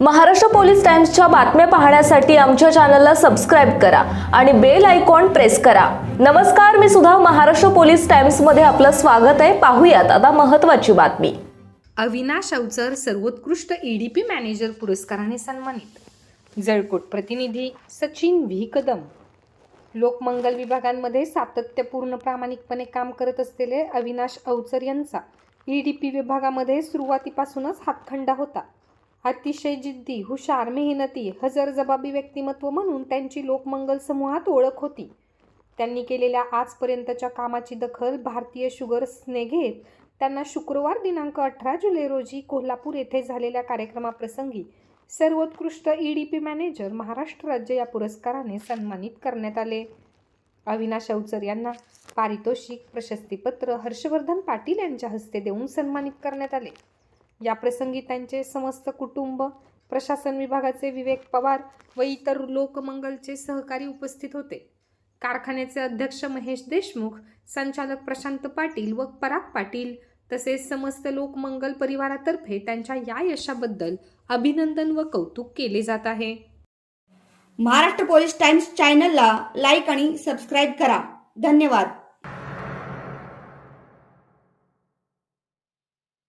Maharashtra police टाइम्सच्या बातम्या पाहण्यासाठी आमच्या चॅनलला सबस्क्राईब करा आणि बेल आयकॉन प्रेस करा. नमस्कार मी सुद्धा महाराष्ट्र पोलीस टाइम्समध्ये आपलं स्वागत आहे. पाहूयात आता महत्त्वाची बातमी. अविनाश अवचर सर्वोत्कृष्ट ईडीपी मॅनेजर पुरस्काराने सन्मानित. जळकोट प्रतिनिधी सचिन व्ही. कदम. लोकमंगल विभागांमध्ये सातत्यपूर्ण प्रामाणिकपणे काम करत असलेले अविनाश अवचर यांचा ईडीपी विभागामध्ये सुरुवातीपासूनच हातखंडा होता. अतिशय जिद्दी हुशार मेहनती हजरजबाबी व्यक्तिमत्व म्हणून त्यांची लोकमंगल समूहात ओळख होती. त्यांनी केलेल्या आजपर्यंतच्या कामाची दखल भारतीय शुगर्सने घेत त्यांना शुक्रवार दिनांक अठरा जुलै रोजी कोल्हापूर येथे झालेल्या कार्यक्रमाप्रसंगी सर्वोत्कृष्ट E D P manager Maharashtra राज्य या पुरस्काराने सन्मानित करण्यात आले. अविनाश अवचर यांना पारितोषिक प्रशस्तीपत्र हर्षवर्धन पाटील यांच्या हस्ते देऊन सन्मानित करण्यात आले. या प्रसंगी त्यांचे समस्त कुटुंब प्रशासन विभागाचे विवेक पवार व इतर लोकमंगलचे सहकारी उपस्थित होते. कारखान्याचे अध्यक्ष महेश देशमुख संचालक प्रशांत पाटील व पराग पाटील तसेच समस्त लोकमंगल परिवारातर्फे त्यांच्या या यशाबद्दल अभिनंदन व कौतुक केले जात आहे. महाराष्ट्र पोलीस टाइम्स चॅनलला लाईक आणि सबस्क्राईब करा. धन्यवाद.